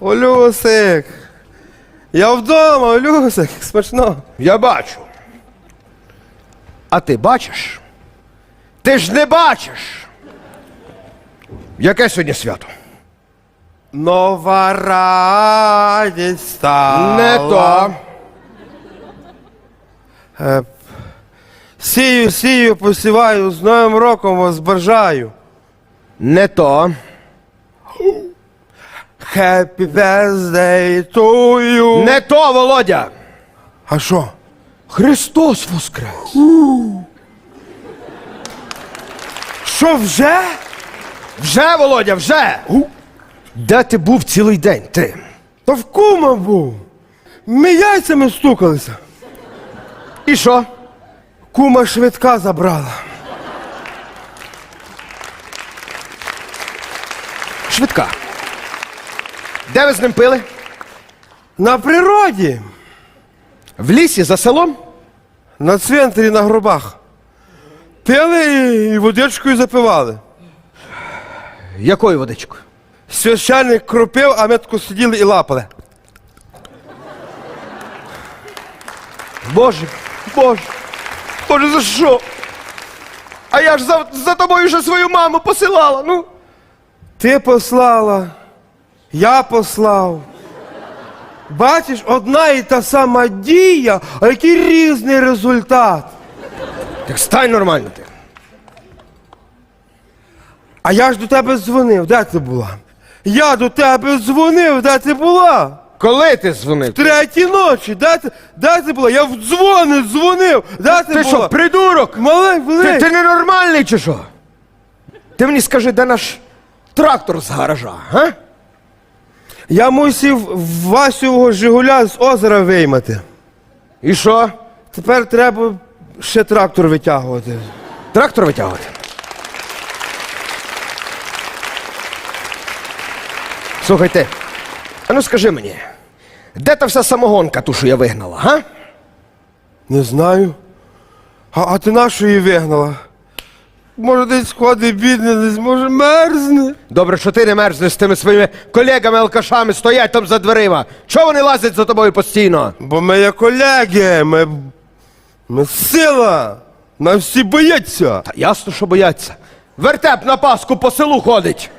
Олюсик. Я вдома, Олюсик, смачно. Я бачу. А ти бачиш? Ти ж не бачиш. Яке сьогодні свято? Нова радість стала. Не то. Сію, сію, посіваю, з Новим роком вас бажаю. Не то. Happy birthday to you. Не то, Володя. А що? Христос воскрес. Що вже? Вже, Володя, вже. Де ти був цілий день? Ти? Та в кума був. Ми яйцями стукалися. І що? Кума швидка забрала. Швидка. Де ви з ним пили? На природі. В лісі за селом? На цвинтарі на гробах. Пили і водичкою запивали. Якою водичкою? Священник кропив, а ми тако сиділи і лапали. Боже, Боже, Боже, за що? А я ж за, за тобою ще свою маму посилала. Ну. Ти послала, я послав. Бачиш, одна і та сама дія, а який різний результат. Так стань нормально ти. А я ж до тебе дзвонив, де ти була? Я до тебе дзвонив, де ти була? Коли ти дзвонив? Третій ночі, де ти, де ти була? Я в дзвони дзвонив, де ти, Ти була? що, придурок? Малий, Ти, малий. ти ненормальний чи що? Ти мені скажи, де наш трактор з гаража, га? Я мусив Васювого Жигуля з озера виймати. І що? Тепер треба ще трактор витягувати. Трактор витягувати? Слухай ти, а ну скажи мені, де та вся самогонка, ту, що я вигнала, га? Не знаю. А, а ти нашу її вигнала? Може, десь ходить бідний, десь може мерзне. Добре, що ти не мерзнеш з тими своїми колегами-алкашами, стоять там за дверима. Чого вони лазять за тобою постійно? Бо ми є колеги, ми, ми сила. Нас всі бояться. Та ясно, що бояться. Вертеп на паску по селу ходить.